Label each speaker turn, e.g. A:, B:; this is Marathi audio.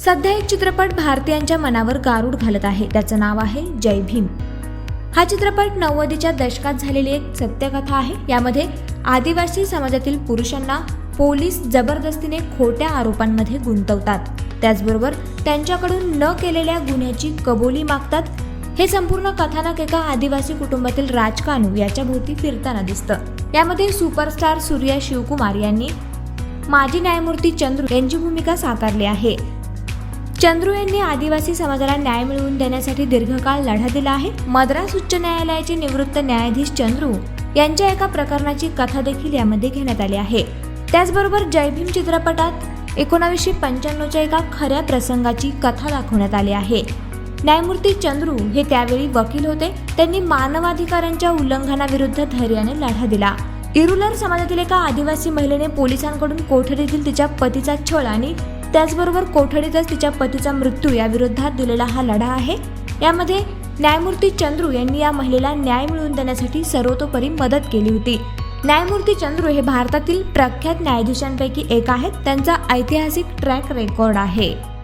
A: सध्या एक चित्रपट भारतीयांच्या मनावर गारूड घालत आहे. त्याचं नाव आहे जय भीम. हा चित्रपट नव्वदीच्या दशकात झालेली एक सत्यकथा आहे. यामध्ये आदिवासी समाजातील पुरुषांना पोलीस जबरदस्तीने खोट्या आरोपांमध्ये गुंतवतात. त्याचबरोबर त्यांच्याकडून न केलेल्या गुन्ह्याची कबुली मागतात. हे संपूर्ण कथानक एका आदिवासी कुटुंबातील राजकानू याच्या भोवती फिरताना दिसतं. यामध्ये सुपरस्टार सूर्या शिवकुमार यांनी माजी न्यायमूर्ती चंद्रू यांची भूमिका साकारली आहे. चंद्रू यांनी आदिवासी समाजाला न्याय मिळवून देण्यासाठी दीर्घकाळ लढा दिला आहे. मद्रास उच्च न्यायालयाचे निवृत्त न्यायाधीश चंद्रू यांच्या एका प्रकरणाची कथा देखील यामध्ये घेण्यात आली आहे. त्याचबरोबर जयभीम चित्रपटात एकोणावीसशे पंच्याण्णवच्या एका खऱ्या प्रसंगाची कथा दाखवण्यात आली आहे. न्यायमूर्ती चंद्रू हे त्यावेळी वकील होते. त्यांनी मानवाधिकारांच्या उल्लंघनाविरुद्ध धैर्याने लढा दिला. इरुलर समाजातील एका आदिवासी महिलेने पोलिसांकडून कोठडीतील तिच्या पतीचा छळ आणि त्याचबरोबर कोठडीतच तिच्या पतीचा मृत्यू या विरोधात दिलेला हा लढा आहे. यामध्ये न्यायमूर्ती चंद्रू यांनी या महिलेला न्याय मिळवून देण्यासाठी सर्वतोपरी मदत केली होती. न्यायमूर्ती चंद्रू हे भारतातील प्रख्यात न्यायाधीशांपैकी एक आहेत. त्यांचा ऐतिहासिक ट्रॅक रेकॉर्ड आहे.